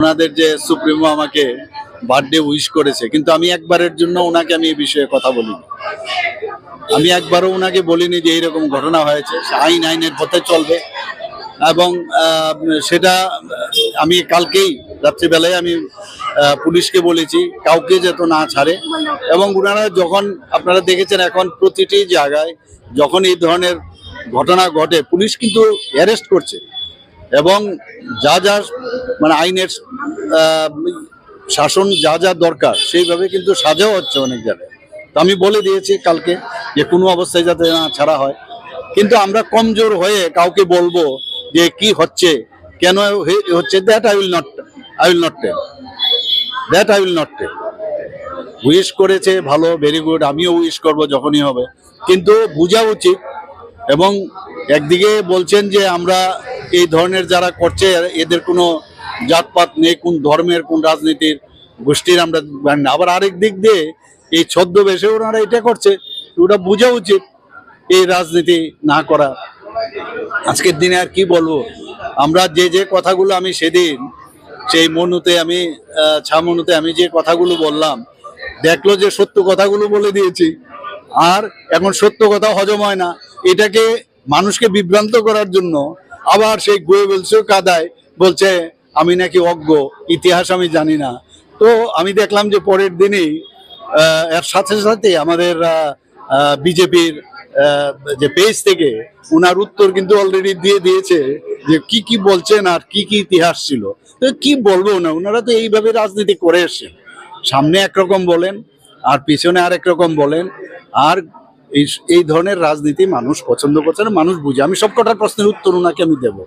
ওনাদের যে সুপ্রিমো আমাকে বার্থডে উইশ করেছে, কিন্তু আমি একবারের জন্য ওনাকে আমি এই বিষয়ে কথা বলিনি। আমি একবারও ওনাকে বলিনি যে এইরকম ঘটনা হয়েছে, আইন আইনের পথে চলবে। এবং সেটা আমি কালকেই, রাত্রিবেলায় আমি পুলিশকে বলেছি, কাউকে যেত না ছাড়ে। এবং ওনারা যখন, আপনারা দেখেছেন এখন প্রতিটি জায়গায় যখন এই ধরনের ঘটনা ঘটে, পুলিশ কিন্তু অ্যারেস্ট করছে। এবং যা যা মানে আইনের শাসন যা যা দরকার, সেইভাবে কিন্তু সাজাও হচ্ছে অনেক জায়গায়। তো আমি বলে দিয়েছি কালকে যে কোনো অবস্থায় যাতে না ছাড়া হয়। কিন্তু আমরা কমজোর হয়ে কাউকে বলব যে কি হচ্ছে, কেন হচ্ছে that I will not I will not tell that I will not tell wish করেছে, ভালো ভেরি গুড আমিও উইশ করব যখনই হবে। কিন্তু বোঝা উচিত এবং একদিকে বলছেন যে আমরা এই ধরনের যারা করছে, এদের কোনো জাতপাত নেই, কোন ধর্মের, কোন রাজনীতির গোষ্ঠীর আমরা আবার আরেক দিক দিয়ে এই ছদ্মবেশে ওনারা এটা করছে, ওটা বোঝা উচিত এই রাজনীতি না করা। আজকের দিনে আর কি বলব? আমরা যে যে কথাগুলো আমি সেদিন, সেই মনুতে আমি ছামনুতে আমি যে কথাগুলো বললাম, দেখল যে সত্য কথাগুলো বলে দিয়েছি। আর এখন সত্য কথা হজম হয় না। এটাকে মানুষকে বিভ্রান্ত করার জন্য আবার সেই গোয়েবলসেও কাদায় বলছে আমি নাকি অজ্ঞ, ইতিহাস আমি জানি না। তো আমি দেখলাম যে পরের দিনই এর সাথে সাথে আমাদের বিজেপির যে পেজ থেকে ওনার উত্তর কিন্তু অলরেডি দিয়ে দিয়েছে যে কি কি বলছেন আর কি কি ইতিহাস ছিল। তো কি বলব না ওনারা তো এইভাবে রাজনীতি করে এসছেন। সামনে একরকম বলেন, আর পিছনে আরেক রকম বলেন, আর এই এই ধরনের রাজনীতি মানুষ পছন্দ করছে না, মানুষ বুঝে। আমি সব কটার প্রশ্নের উত্তর ওনাকে আমি দেবো।